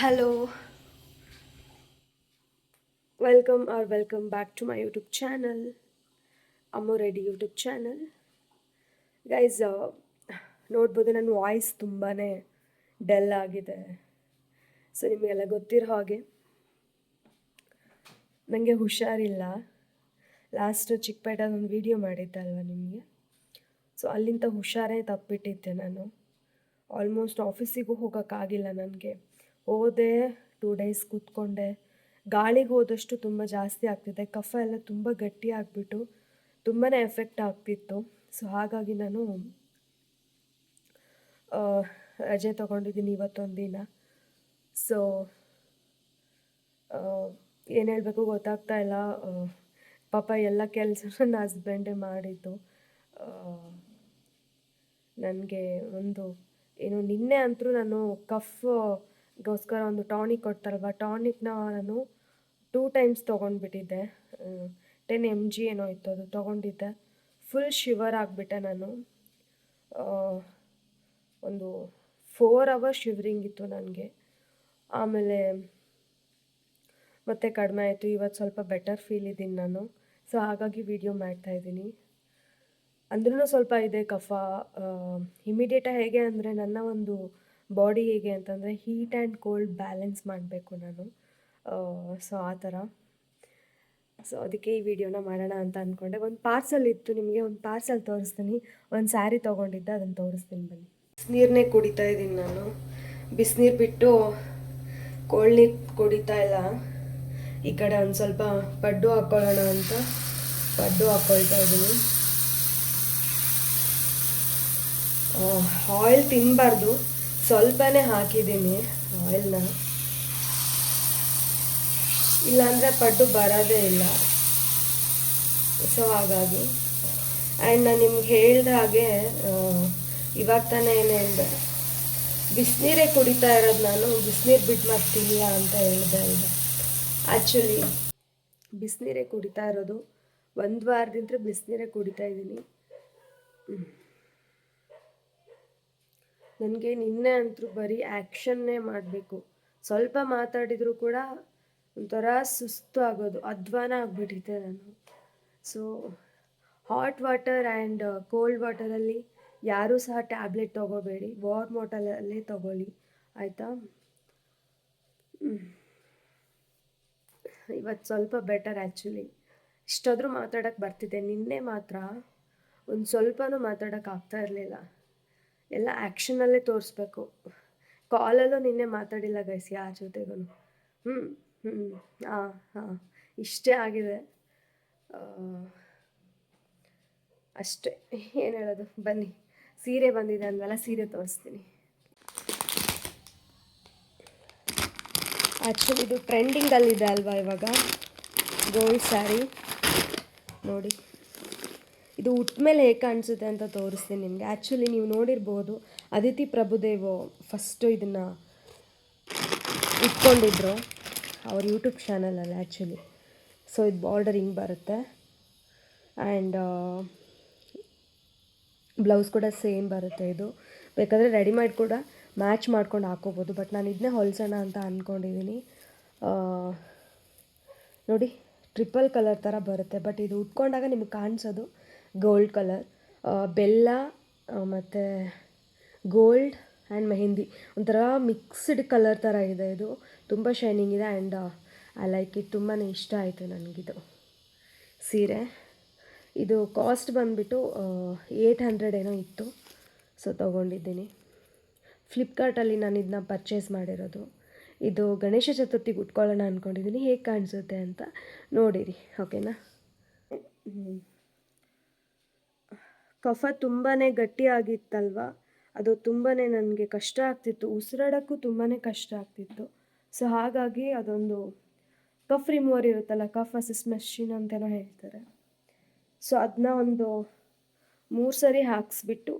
Hello, welcome or welcome back to my YouTube channel Ammu Reddy YouTube channel guys ನೋಡ್ಬೋದು ನನ್ನ voice ತುಂಬಾ dull ಆಗಿದೆ. So ನಿಮಗೆಲ್ಲ ಗೊತ್ತಿರೋ ಹಾಗೆ ನನಗೆ ಹುಷಾರಿಲ್ಲ. ಲಾಸ್ಟ್ ಚಿಕ್ಕಪೇಟೆದು ಒಂದು ವಿಡಿಯೋ ಮಾಡಿದ್ದೆ ಅಲ್ವಾ ನಿಮಗೆ? ಸೊ ಅಲ್ಲಿಂದ ಹುಷಾರೇ ತಪ್ಪಿಟ್ಟಿದ್ದೆ ನಾನು. ಆಲ್ಮೋಸ್ಟ್ ಆಫೀಸಿಗೂ ಹೋಗೋಕ್ಕಾಗಿಲ್ಲ ನನಗೆ. ಹೋದೆ ಟೂ ಡೇಸ್ ಕೂತ್ಕೊಂಡೆ. ಗಾಳಿಗೆ ಹೋದಷ್ಟು ತುಂಬ ಜಾಸ್ತಿ ಆಗ್ತಿದೆ. ಕಫ ಎಲ್ಲ ತುಂಬ ಗಟ್ಟಿ ಆಗಿಬಿಟ್ಟು ತುಂಬಾ ಎಫೆಕ್ಟ್ ಆಗ್ತಿತ್ತು. ಸೊ ಹಾಗಾಗಿ ನಾನು ರಜೆ ತೊಗೊಂಡಿದ್ದೀನಿ ಇವತ್ತೊಂದು ದಿನ. ಸೊ ಏನು ಹೇಳಬೇಕು ಗೊತ್ತಾಗ್ತಾ ಇಲ್ಲ. ಪಾಪ ಎಲ್ಲ ಕೆಲಸ ನನ್ನ ಹಸ್ಬೆಂಡೇ ಮಾಡಿದ್ದು. ನನಗೆ ಒಂದು, ಏನು ನಿನ್ನೆ ಅಂತೂ ನಾನು ಕಫ್ಗೋಸ್ಕರ ಒಂದು ಟಾನಿಕ್ ಕೊಡ್ತಾರಲ್ವ? ಟಾನಿಕ್ನ ನಾನು ಟೂ ಟೈಮ್ಸ್ ತೊಗೊಂಡ್ಬಿಟ್ಟಿದ್ದೆ. ಟೆನ್ ಎಂ ಜಿ ಏನೋ ಇತ್ತು ಅದು ತೊಗೊಂಡಿದ್ದೆ. ಫುಲ್ ಶಿವರ್ ಆಗಿಬಿಟ್ಟೆ ನಾನು. ಒಂದು ಫೋರ್ ಅವರ್ ಶಿವರಿಂಗ್ ಇತ್ತು ನನಗೆ. ಆಮೇಲೆ ಮತ್ತೆ ಕಡಿಮೆ ಆಯಿತು. ಇವತ್ತು ಸ್ವಲ್ಪ ಬೆಟರ್ ಫೀಲ್ ಇದ್ದೀನಿ ನಾನು. ಸೊ ಹಾಗಾಗಿ ವಿಡಿಯೋ ಮಾಡ್ತಾ ಇದ್ದೀನಿ. ಅಂದ್ರೂ ಸ್ವಲ್ಪ ಇದೆ ಕಫ. ಇಮಿಡಿಯೇಟಾಗಿ ಹೇಗೆ ಅಂದರೆ ನನ್ನ ಒಂದು ಬಾಡಿ ಹೇಗೆ ಅಂತಂದರೆ ಹೀಟ್ ಆ್ಯಂಡ್ ಕೋಲ್ಡ್ ಬ್ಯಾಲೆನ್ಸ್ ಮಾಡಬೇಕು ನಾನು. ಸೊ, ಆ ಥರ. ಸೊ, ಅದಕ್ಕೆ ಈ ವಿಡಿಯೋನ ಮಾಡೋಣ ಅಂತ ಅಂದ್ಕೊಂಡೆ ಒಂದು ಪಾರ್ಸಲ್ ಇತ್ತು, ನಿಮಗೆ ಒಂದು ಪಾರ್ಸಲ್ ತೋರಿಸ್ತೀನಿ. ಒಂದು ಸ್ಯಾರಿ ತೊಗೊಂಡಿದ್ದೆ ಅದನ್ನು ತೋರಿಸ್ತೀನಿ ಬನ್ನಿ. ಬಿಸಿನೀರನ್ನೇ ಕುಡಿತಾ ಇದ್ದೀನಿ ನಾನು. ಬಿಸಿನೀರು ಬಿಟ್ಟು ಕೋಲ್ಡ್ ನೀರು ಕುಡಿತಾ ಇಲ್ಲ. ಈ ಕಡೆ ಒಂದು ಸ್ವಲ್ಪ ಪಡ್ಡು ಹಾಕ್ಕೊಳ್ಳೋಣ ಅಂತ ಪಡ್ಡು ಹಾಕ್ಕೊಳ್ತಾ ಇದ್ದೀನಿ. ಆಯಿಲ್ ತಿನ್ನಬಾರ್ದು ಸ್ವಲ್ಪನೇ ಹಾಕಿದ್ದೀನಿ ಆಯಿಲ್ನ ಇಲ್ಲಾಂದರೆ ಪಡ್ಡು ಬರೋದೇ ಇಲ್ಲ. ಸೊ ಹಾಗಾಗಿ. ಆ್ಯಂಡ್ ನಾನು ನಿಮ್ಗೆ ಹೇಳ್ದ ಹಾಗೆ ಇವಾಗ ತಾನೇ ಏನು ಹೇಳಿದೆ? ಬಿಸಿನೀರೇ ಕುಡಿತಾ ಇರೋದು ನಾನು, ಬಿಸಿನೀರು ಬಿಟ್ಟು ಮತ್ತಿಲ್ಲ ಅಂತ ಹೇಳಿದೆ ಈಗ ಆ್ಯಕ್ಚುಲಿ ಬಿಸಿನೀರೇ ಕುಡಿತಾ ಇರೋದು, ಒಂದು ವಾರದಿಂದ ಬಿಸಿನೀರೇ ಕುಡಿತಾ ಇದ್ದೀನಿ. ನನಗೆ ನಿನ್ನೆ ಅಂತೂ ಬರೀ ಆ್ಯಕ್ಷನ್ನೇ ಮಾಡಬೇಕು. ಸ್ವಲ್ಪ ಮಾತಾಡಿದರೂ ಕೂಡ ಒಂಥರ ಸುಸ್ತು ಆಗೋದು, ಅಧ್ವಾನ ಆಗಿಬಿಟ್ಟಿದ್ದೆ ನಾನು. So hot water and cold ವಾಟರಲ್ಲಿ ಯಾರೂ ಸಹ ಟ್ಯಾಬ್ಲೆಟ್ ತೊಗೋಬೇಡಿ ವಾರ್ಮ್ ವಾಟರಲ್ಲೇ ತೊಗೊಳ್ಳಿ, ಆಯಿತಾ? ಇವತ್ತು ಸ್ವಲ್ಪ ಬೆಟರ್ ಆ್ಯಕ್ಚುಲಿ ಇಷ್ಟಾದರೂ ಮಾತಾಡೋಕ್ಕೆ ಬರ್ತಿದೆ ನಿನ್ನೆ ಮಾತ್ರ ಒಂದು ಸ್ವಲ್ಪನೂ ಮಾತಾಡೋಕ್ಕಾಗ್ತಾ ಇರಲಿಲ್ಲ. ಎಲ್ಲ ಆ್ಯಕ್ಷನಲ್ಲೇ ತೋರಿಸ್ಬೇಕು. ಕಾಲಲ್ಲೂ ನಿನ್ನೆ ಮಾತಾಡಿಲ್ಲ ಗೈಸ್ ಯಾರ ಜೊತೆಗೂ ಹ್ಞೂ ಹ್ಞೂ ಹಾಂ ಹಾಂ, ಇಷ್ಟೇ ಆಗಿದೆ. ಅಷ್ಟೇ, ಏನು ಹೇಳೋದು, ಬನ್ನಿ. ಸೀರೆ ಬಂದಿದೆ ಅಂದಮೇಲೆ ಸೀರೆ ತೋರಿಸ್ತೀನಿ. ಆ್ಯಕ್ಚುಲಿ ಇದು ಟ್ರೆಂಡಿಂಗಲ್ಲಿದೆ ಅಲ್ವಾ ಇವಾಗ? ಗೋಲ್ಡ್ ಸ್ಯಾರಿ ನೋಡಿ. ಇದು ಉಟ್ಮೇಲೆ ಹೇಗೆ ಕಾಣಿಸುತ್ತೆ ಅಂತ ತೋರಿಸ್ತೀನಿ ನಿಮಗೆ. ಆ್ಯಕ್ಚುಲಿ ನೀವು ನೋಡಿರ್ಬೋದು ಅದಿತಿ ಪ್ರಭುದೇವ್ ಫಸ್ಟು ಇದನ್ನು ಇಟ್ಕೊಂಡಿದ್ರು ಅವ್ರ ಯೂಟ್ಯೂಬ್ ಚಾನಲಲ್ಲಿ ಆ್ಯಕ್ಚುಲಿ ಸೊ ಇದು ಬಾರ್ಡರ್ ಹಿಂಗೆ ಬರುತ್ತೆ. ಆ್ಯಂಡ್ ಬ್ಲೌಸ್ ಕೂಡ ಸೇಮ್ ಬರುತ್ತೆ ಇದು. ಬೇಕಾದರೆ ರೆಡಿಮೇಡ್ ಕೂಡ ಮ್ಯಾಚ್ ಮಾಡ್ಕೊಂಡು ಹಾಕೋಬೋದು ಬಟ್ ನಾನು ಇದನ್ನೇ ಹೊಲ್ಸೋಣ ಅಂತ ಅಂದ್ಕೊಂಡಿದ್ದೀನಿ ನೋಡಿ ಟ್ರಿಪಲ್ ಕಲರ್ ಥರ ಬರುತ್ತೆ ಬಟ್ ಇದು ಉಟ್ಕೊಂಡಾಗ ನಿಮಗೆ ಕಾಣಿಸೋದು ಗೋಲ್ಡ್ ಕಲರ್ ಬೆಲ್ಲ ಮತ್ತು ಗೋಲ್ಡ್ ಆ್ಯಂಡ್ ಮೆಹಂದಿ. ಒಂಥರ ಮಿಕ್ಸ್ಡ್ ಕಲರ್ ಥರ ಇದೆ ಇದು. ತುಂಬ ಶೈನಿಂಗ್ ಇದೆ ಆ್ಯಂಡ್ ಐ ಲೈಕ್ ಇಟ್ ತುಂಬಾ ಇಷ್ಟ ಆಯಿತು ನನಗಿದು. ಸೀರೆ. ಇದು ಕಾಸ್ಟ್ ಬಂದುಬಿಟ್ಟು ಏಯ್ಟ್ ಹಂಡ್ರೆಡ್ ಏನೋ ಇತ್ತು. ಸೊ ತೊಗೊಂಡಿದ್ದೀನಿ. ಫ್ಲಿಪ್ಕಾರ್ಟಲ್ಲಿ ನಾನು ಇದನ್ನ ಪರ್ಚೇಸ್ ಮಾಡಿರೋದು. ಇದು ಗಣೇಶ ಚತುರ್ಥಿಗೆ ಉಟ್ಕೊಳ್ಳೋಣ ಅಂದ್ಕೊಂಡಿದ್ದೀನಿ ಹೇಗೆ ಕಾಣಿಸುತ್ತೆ ಅಂತ ನೋಡಿರಿ. ಓಕೆನಾ ಕಫ ತುಂಬಾ ಗಟ್ಟಿ ಆಗಿತ್ತಲ್ವ ಅದು ತುಂಬಾ ನನಗೆ ಕಷ್ಟ ಆಗ್ತಿತ್ತು. ಉಸಿರಾಡೋಕ್ಕೂ ತುಂಬಾ ಕಷ್ಟ ಆಗ್ತಿತ್ತು. ಸೊ ಹಾಗಾಗಿ ಅದೊಂದು ಕಫ್ ರಿಮೂವರ್ ಇರುತ್ತಲ್ಲ, ಕಫ್ ಅಸಿಸ್ ಮೆಷಿನ್ ಅಂತೆಲ್ಲ ಹೇಳ್ತಾರೆ. ಸೊ ಅದನ್ನ ಒಂದು ಮೂರು ಸರಿ ಹಾಕ್ಸ್ಬಿಟ್ಟು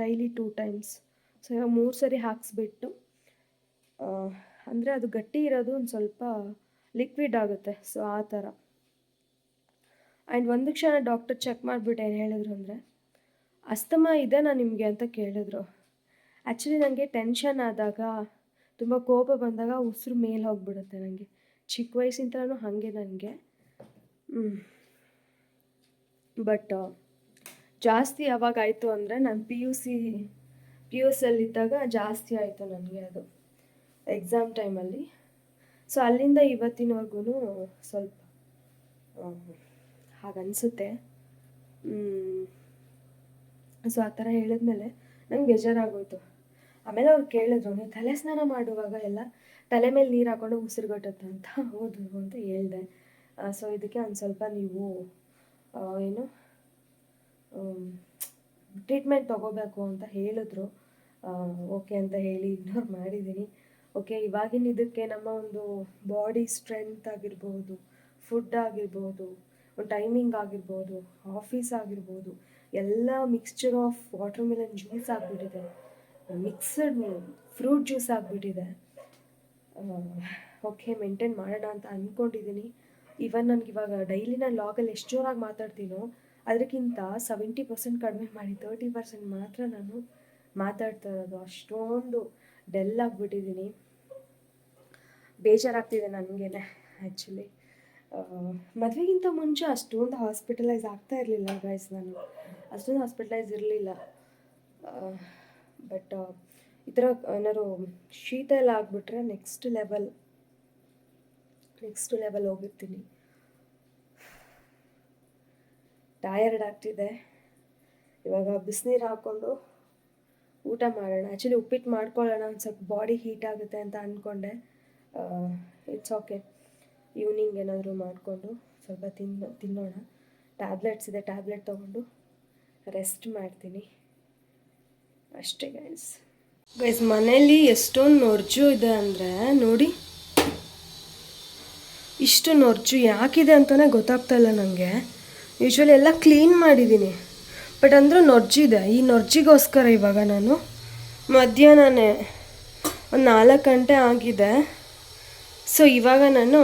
ಡೈಲಿ ಟೂ ಟೈಮ್ಸ್ ಸೊ ಇವಾಗ ಮೂರು ಸರಿ ಹಾಕ್ಸ್ಬಿಟ್ಟು ಅಂದರೆ ಅದು ಗಟ್ಟಿ ಇರೋದು ಒಂದು ಸ್ವಲ್ಪ ಲಿಕ್ವಿಡ್ ಆಗುತ್ತೆ. ಸೊ ಆ ಥರ ಆ್ಯಂಡ್ ಒಂದು ಕ್ಷಣ ಡಾಕ್ಟರ್ ಚೆಕ್ ಮಾಡಿಬಿಟ್ಟು ಏನು ಹೇಳಿದ್ರು ಅಂದರೆ, ಅಸ್ತಮ ಇದೆನಾ ನಿಮಗೆ? ಅಂತ ಕೇಳಿದ್ರು. ಆ್ಯಕ್ಚುಲಿ ನನಗೆ ಟೆನ್ಷನ್ ಆದಾಗ, ತುಂಬ ಕೋಪ ಬಂದಾಗ ಉಸಿರು ಮೇಲೆ ಹೋಗ್ಬಿಡುತ್ತೆ ನನಗೆ. ಚಿಕ್ಕ ವಯಸ್ಸಿಂದಲೂ ಹಾಗೆ ನನಗೆ. ಬಟ್, ಜಾಸ್ತಿ ಯಾವಾಗ ಆಯಿತು ಅಂದರೆ ನಾನು P U C P U ಸಿಯಲ್ಲಿದ್ದಾಗ ಜಾಸ್ತಿ ಆಯಿತು ನನಗೆ ಅದು ಎಕ್ಸಾಮ್ ಟೈಮಲ್ಲಿ ಸೊ ಅಲ್ಲಿಂದ ಇವತ್ತಿನವರೆಗೂ ಸ್ವಲ್ಪ ಹಾಗನ್ಸುತ್ತೆ. ಸೊ ಆ ಥರ ಹೇಳಿದ್ಮೇಲೆ ನಂಗೆ ಬೇಜಾರಾಗೋಯ್ತು. ಆಮೇಲೆ ಅವ್ರು ಕೇಳಿದ್ರು, ನೀವು ತಲೆ ಸ್ನಾನ ಮಾಡುವಾಗ ಎಲ್ಲ ತಲೆ ಮೇಲೆ ನೀರು ಹಾಕೊಂಡು ಉಸಿರುಗಟ್ಟುತ್ತೆ ಅಂತ ಹೌದು ಅಂತ ಹೇಳಿದೆ. ಸೊ ಇದಕ್ಕೆ ಒಂದು ಸ್ವಲ್ಪ ನೀವು ಏನು ಟ್ರೀಟ್ಮೆಂಟ್ ತೊಗೋಬೇಕು ಅಂತ ಹೇಳಿದ್ರು. ಓಕೆ ಅಂತ ಹೇಳಿ ಇಗ್ನೋರ್ ಮಾಡಿದ್ದೀನಿ ಓಕೆ, ಇವಾಗಿನ ಇದಕ್ಕೆ ನಮ್ಮ ಒಂದು ಬಾಡಿ ಸ್ಟ್ರೆಂತ್ ಆಗಿರ್ಬೋದು, ಫುಡ್ ಆಗಿರ್ಬೋದು ಟೈಮಿಂಗ್ ಆಗಿರ್ಬೋದು ಆಫೀಸ್ ಆಗಿರ್ಬೋದು, ಎಲ್ಲ mixture of watermelon juice ಆಗಿಬಿಟ್ಟಿದೆ. ಮಿಕ್ಸಡ್ ಫ್ರೂಟ್ ಜ್ಯೂಸ್ ಆಗಿಬಿಟ್ಟಿದೆ. ಓಕೆ ಮೇಂಟೈನ್ ಮಾಡೋಣ ಅಂತ ಅಂದ್ಕೊಂಡಿದ್ದೀನಿ ಇವನ್ ನನಗೆ ಇವಾಗ ಡೈಲಿ ನಾನು ಲಾಗಲ್ಲಿ ಎಷ್ಟು ಜೋರಾಗಿ ಮಾತಾಡ್ತೀನೋ ಅದಕ್ಕಿಂತ ಸೆವೆಂಟಿ ಪರ್ಸೆಂಟ್ ಕಡಿಮೆ ಮಾಡಿ ತರ್ಟಿ ಪರ್ಸೆಂಟ್ ಮಾತ್ರ ನಾನು ಮಾತಾಡ್ತಾ ಇರೋದು. ಅಷ್ಟೊಂದು ಡೆಲ್ ಆಗಿಬಿಟ್ಟಿದ್ದೀನಿ. ಬೇಜಾರಾಗ್ತಿದೆ ನನಗೇನೆ ಆ್ಯಕ್ಚುಲಿ ಮದುವೆಗಿಂತ ಮುಂಚೆ ಅಷ್ಟೊಂದು ಹಾಸ್ಪಿಟಲೈಸ್ ಆಗ್ತಾ ಇರಲಿಲ್ಲ ಗೈಸ್ ನಾನು. ಅಷ್ಟೊಂದು ಹಾಸ್ಪಿಟಲೈಸ್ ಇರಲಿಲ್ಲ. ಬಟ್ ಈ ಥರ ಏನಾದ್ರು ಶೀತ ಎಲ್ಲ ಆಗಿಬಿಟ್ರೆ ನೆಕ್ಸ್ಟ್ ಲೆವೆಲ್ ನೆಕ್ಸ್ಟ್ ಲೆವೆಲ್ ಹೋಗಿರ್ತೀನಿ. ಟಯರ್ಡ್ ಆಗ್ತಿದೆ. ಇವಾಗ ಬಿಸಿನೀರು ಹಾಕ್ಕೊಂಡು ಊಟ ಮಾಡೋಣ. ಆ್ಯಕ್ಚುಲಿ ಉಪ್ಪಿಟ್ಟು ಮಾಡ್ಕೊಳ್ಳೋಣ ಒಂದು ಸ್ವಲ್ಪ ಬಾಡಿ ಹೀಟ್ ಆಗುತ್ತೆ ಅಂತ ಅಂದ್ಕೊಂಡೆ ಇಟ್ಸ್ ಓಕೆ ಈವ್ನಿಂಗ್ ಏನಾದರೂ ಮಾಡಿಕೊಂಡು ಸ್ವಲ್ಪ ತಿನ್ನೋ, ತಿನ್ನೋಣ. ಟ್ಯಾಬ್ಲೆಟ್ಸ್ ಇದೆ ಟ್ಯಾಬ್ಲೆಟ್ ತೊಗೊಂಡು ರೆಸ್ಟ್ ಮಾಡ್ತೀನಿ. ಅಷ್ಟೇ ಗೈಸ್ ಗೈಸ್ ಮನೇಲಿ ಎಷ್ಟೊಂದು ನೊರ್ಜು ಇದೆ ಅಂದರೆ ನೋಡಿ. ಇಷ್ಟು ನೊರ್ಜು ಯಾಕಿದೆ ಅಂತಲೇ ಗೊತ್ತಾಗ್ತಾ ಇಲ್ಲ ನನಗೆ ಯೂಶ್ವಲಿ ಎಲ್ಲ ಕ್ಲೀನ್ ಮಾಡಿದ್ದೀನಿ. ಬಟ್ ಅಂದರೂ ನೊರ್ಜಿದೆ. ಈ ನೊರ್ಜಿಗೋಸ್ಕರ ಇವಾಗ ನಾನು ಮಧ್ಯಾಹ್ನನೇ ಒಂದು ನಾಲ್ಕು ಗಂಟೆ ಆಗಿದೆ. ಸೊ ಇವಾಗ ನಾನು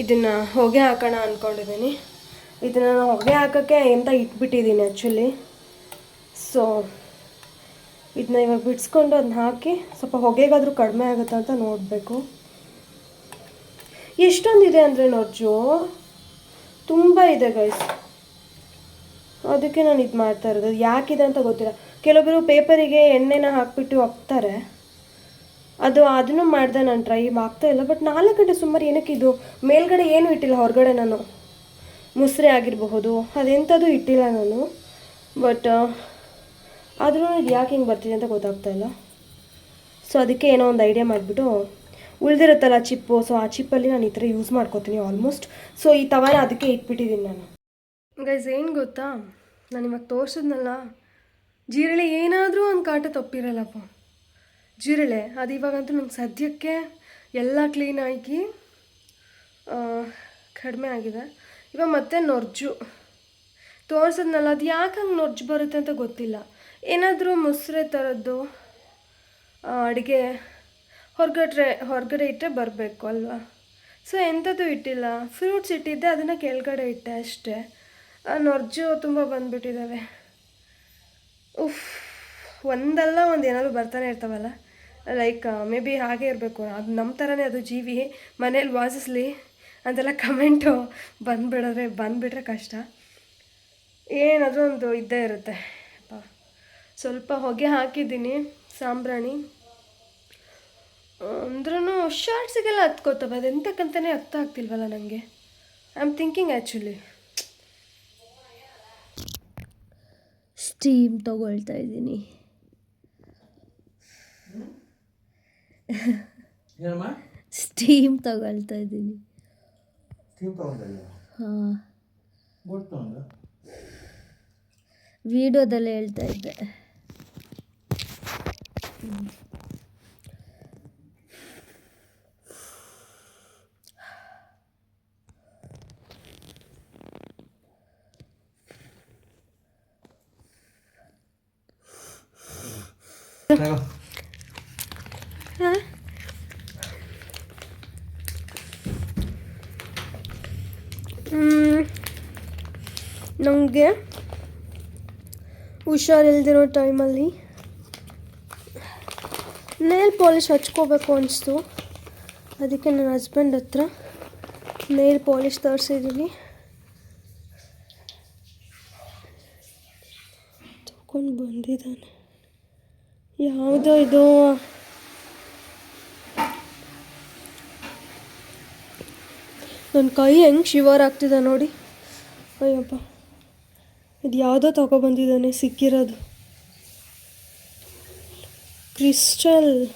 ಇದನ್ನು ಹೊಗೆ ಹಾಕೋಣ ಅಂದ್ಕೊಂಡಿದ್ದೀನಿ ಇದನ್ನು ನಾನು ಹೊಗೆ ಹಾಕೋಕ್ಕೆ ಎಂತ ಇಟ್ಬಿಟ್ಟಿದ್ದೀನಿ ಆ್ಯಕ್ಚುಲಿ ಸೊ ಇದನ್ನ ಇವಾಗ ಬಿಡಿಸ್ಕೊಂಡು ಅದನ್ನ ಹಾಕಿ ಸ್ವಲ್ಪ ಹೊಗೆಗಾದರೂ ಕಡಿಮೆ ಆಗುತ್ತೆ ಅಂತ ನೋಡಬೇಕು. ಎಷ್ಟೊಂದಿದೆ ಅಂದರೆ ನೋಡ್ಜು? ತುಂಬ ಇದೆ ಗೈಸ್ ಅದಕ್ಕೆ ನಾನು ಇದು ಮಾಡ್ತಾ ಇರೋದು. ಯಾಕಿದೆ ಅಂತ ಗೊತ್ತಿಲ್ಲ. ಕೆಲವೊಬ್ಬರು ಪೇಪರಿಗೆ ಎಣ್ಣೆನ ಹಾಕ್ಬಿಟ್ಟು ಹಾಕ್ತಾರೆ ಅದು ಅದನ್ನು ಮಾಡಿದೆ ನಾನು ಟ್ರೈ ಆಗ್ತಾ ಇಲ್ಲ ಬಟ್ ನಾಲ್ಕು ಗಂಟೆ ಸುಮಾರು ಏನಕ್ಕೆ ಇದು? ಮೇಲ್ಗಡೆ ಏನೂ ಇಟ್ಟಿಲ್ಲ, ಹೊರಗಡೆ ನಾನು. ಮುಸ್ರೆ ಆಗಿರಬಹುದು, ಅದೆಂಥದ್ದು ಇಟ್ಟಿಲ್ಲ ನಾನು. ಬಟ್ ಆದರೂ ಇದು ಯಾಕೆ ಹಿಂಗೆ ಬರ್ತಿದೆ ಅಂತ ಗೊತ್ತಾಗ್ತಾ ಇಲ್ಲ. ಸೊ ಅದಕ್ಕೆ ಏನೋ ಒಂದು ಐಡಿಯಾ ಮಾಡಿಬಿಟ್ಟು, ಉಳಿದಿರುತ್ತಲ್ಲ ಚಿಪ್ಪು ಸೊ ಆ ಚಿಪ್ಪಲ್ಲಿ ನಾನು ಈ ಥರ ಯೂಸ್ ಮಾಡ್ಕೋತೀನಿ ಆಲ್ಮೋಸ್ಟ್ ಸೊ ಈ ತವಾನ ಅದಕ್ಕೆ ಇಟ್ಬಿಟ್ಟಿದ್ದೀನಿ ನಾನು. ಗೈಸ್ ಏನು ಗೊತ್ತಾ? ನಾನು ಇವಾಗ ತೋರಿಸಿದ್ನಲ್ಲ, ಜೀರಳೆ ಏನಾದರೂ ಒಂದು ಕಾಟ ತಪ್ಪಿರಲ್ಲಪ್ಪ. ಜೀರಳೆ ಅದು ಇವಾಗಂತೂ ನಂಗೆ ಸದ್ಯಕ್ಕೆ ಎಲ್ಲ ಕ್ಲೀನ್ ಆ, ಕಡಿಮೆ ಆಗಿದೆ. ಇವಾಗ ಮತ್ತೆ ನೊರ್ಜು. ತೋರಿಸಿದ್ನಲ್ಲ ಅದು ಯಾಕೆ ಹಂಗೆ ನೊರ್ಜು ಬರುತ್ತೆ ಅಂತ ಗೊತ್ತಿಲ್ಲ. ಏನಾದರೂ ಮೊಸರೆ ಥರದ್ದು ಅಡುಗೆ ಹೊರಗಡೆ ಹೊರಗಡೆ ಇಟ್ಟರೆ ಬರಬೇಕು ಅಲ್ವಾ? ಸೊ ಎಂಥದ್ದು ಇಟ್ಟಿಲ್ಲ. ಫ್ರೂಟ್ಸ್ ಇಟ್ಟಿದ್ದೆ ಅದನ್ನು ಕೆಳಗಡೆ ಇಟ್ಟೆ ಅಷ್ಟೇ. ನೊರ್ಜು ತುಂಬ ಬಂದುಬಿಟ್ಟಿದ್ದಾವೆ ಉಫ್ ಒಂದಲ್ಲ ಒಂದು ಏನಾದರೂ ಬರ್ತಾನೆ ಇರ್ತಾವಲ್ಲ? ಲೈಕ್ ಮೇ ಬಿ ಹಾಗೆ ಇರಬೇಕು. ಅದು ನಮ್ಮ ಥರನೇ ಅದು ಜೀವಿ. ಮನೇಲಿ ವಾಸಿಸ್ಲಿ ಅಂತೆಲ್ಲ ಕಮೆಂಟು ಬಂದುಬಿಡಿದ್ರೆ, ಬಂದುಬಿಟ್ರೆ ಕಷ್ಟ. ಏನಾದರೂ ಒಂದು ಇದ್ದೇ ಇರುತ್ತೆ. ಸ್ವಲ್ಪ ಹೊಗೆ ಹಾಕಿದ್ದೀನಿ, ಸಾಂಬ್ರಾಣಿ. ಅಂದ್ರೂ ಶಾರ್ಟ್ಸಿಗೆಲ್ಲ ಹತ್ಕೋತವೆ. ಅದು ಎಂತಕ್ಕಂತಲೇ ಅರ್ಥ ಆಗ್ತಿಲ್ವಲ್ಲ ನನಗೆ I am thinking actually steam ತಗೊಳ್ತಾ ಇದ್ದೀನಿ. ಸ್ಟೀಮ್ ತಗೊಳ್ತಾ ಇದ್ದೀನಿ. ಸ್ಟೀಮ್ ಹಾಂ. ವಿಡಿಯೋದಲ್ಲಿ ಹೇಳ್ತಾ ಇದ್ದೆ. ತಗೋ. ನನಗೆ ಹುಷಾರಿಲ್ದಿರೋ ಟೈಮಲ್ಲಿ ನೇಲ್ ಪಾಲಿಶ್ ಹಚ್ಕೋಬೇಕು ಅನಿಸ್ತು. ಅದಕ್ಕೆ ನನ್ನ ಹಸ್ಬೆಂಡ್ ಹತ್ರ ನೇಲ್ ಪಾಲಿಶ್ ತರಿಸಿದ್ದೀನಿ ತಗೊಂಡು ಬಂದಿದ್ದಾನೆ. ಯಾವುದೋ ಇದು? ನನ್ನ ಕೈ ಹೆಂಗೆ ಶಿವರ್ ಆಗ್ತಿದೆ ನೋಡಿ. ಅಯ್ಯಪ್ಪ. ಇದು ಯಾವುದೋ ತಗೊಬಂದಿದ್ದಾನೆ ಸಿಕ್ಕಿರೋದು. ಕ್ರಿಸ್ಟಲ್.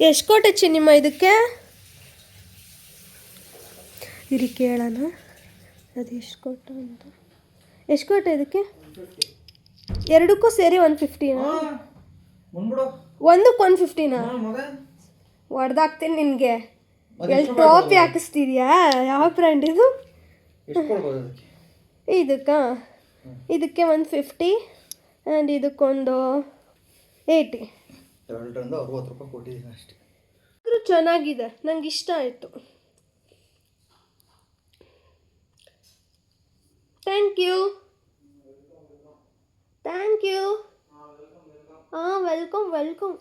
ಎಷ್ಟು ಕೊಟ್ಟೆ ಚಿನ್ನಿಮ್ಮ ಇದಕ್ಕೆ? ಇರಿ ಕೇಳೋಣ. ಅದು ಎಷ್ಟು ಕೊಟ್ಟ ಅಂತ. ಎಷ್ಟು ಕೊಟ್ಟೆ ಇದಕ್ಕೆ? ಎರಡಕ್ಕೂ ಸೇರಿ ಒನ್ ಫಿಫ್ಟಿನಾ ಒಂದಕ್ಕೆ ಒನ್ ಫಿಫ್ಟಿನಾ ಹಾ, ಮಗ. ಹೊಡೆದಾಕ್ತೀನಿ ನಿನಗೆ. ಎಲ್ಲಿ ಟಾಪಿ ಹಾಕಿಸ್ತಿದ್ಯಾ? ಯಾವ ಬ್ರ್ಯಾಂಡ್ ಇದು? ಇದಕ್ಕೆ? ಇದಕ್ಕೆ ಒಂದು ಫಿಫ್ಟಿ ಆ್ಯಂಡ್ ಇದಕ್ಕೊಂದು ಏಯ್ಟಿ ಎರಡರಿಂದ ಅರವತ್ತು ರೂಪಾಯಿ ಕೊಟ್ಟಿದ್ದೀನಿ ಅಷ್ಟೇ. ಆದರೂ ಚೆನ್ನಾಗಿದೆ ನಂಗೆ ಇಷ್ಟ ಆಯಿತು. ಥ್ಯಾಂಕ್ ಯು ಥ್ಯಾಂಕ್ ಯು ಹಾಂ ವೆಲ್ಕಮ್ ವೆಲ್ಕಮ್